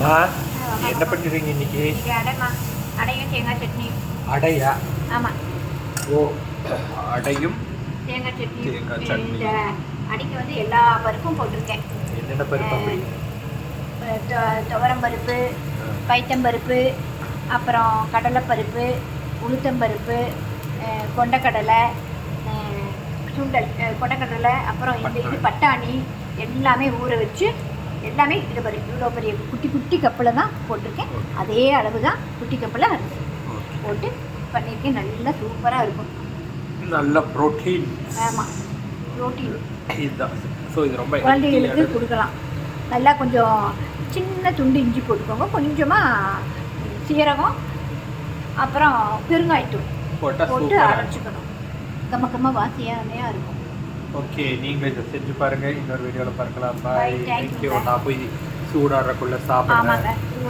மா என்ன பண்ணுறீங்க இன்னைக்கு? அடைமா அடையும் தேங்காய் சட்னி. அடையா? ஆமாம் ஓ அடையும் தேங்காய் சட்னி தேங்காய் சட்னி. அடைக்கு வந்து எல்லா பருப்பும் போட்டிருக்கேன். என்னென்ன பருப்பு அப்படி? துவரம் பருப்பு பைத்தம்பருப்பு அப்புறம் கடலைப்பருப்பு உளுத்தம்பருப்பு கொண்டக்கடலை சுண்டல் கொண்டக்கடலை அப்புறம் இந்த இது பட்டாணி எல்லாமே ஊற வச்சு எல்லாமே இது பாரு இவ்வளோ பெரிய குட்டி குட்டி கப்பில் தான் போட்டிருக்கேன். அதே அளவு தான் குட்டி கப்பில் போட்டு பண்ணியிருக்கேன். நல்லா சூப்பராக இருக்கும். நல்ல ப்ரோட்டீன் ஆமாம் ப்ரோட்டீன் இதுதான். ஸோ இது ரொம்ப குழந்தைகளுக்கு. கொடுக்கலாம். நல்லா கொஞ்சம் சின்ன துண்டு இஞ்சி போட்டுக்கோங்க. கொஞ்சமாக சீரகம் அப்புறம் பெருங்காயத்தூள் போட்டா அரைச்சிக்கணும். கம்ம கம்ம இருக்கும். ஓகே நீங்களும் இதை செஞ்சு பாருங்க. இன்னொரு வீடியோவில் பார்க்கலாம். Bye thank you. நான் போய் சூடாடுறக்குள்ள சாப்பிடுறேன்.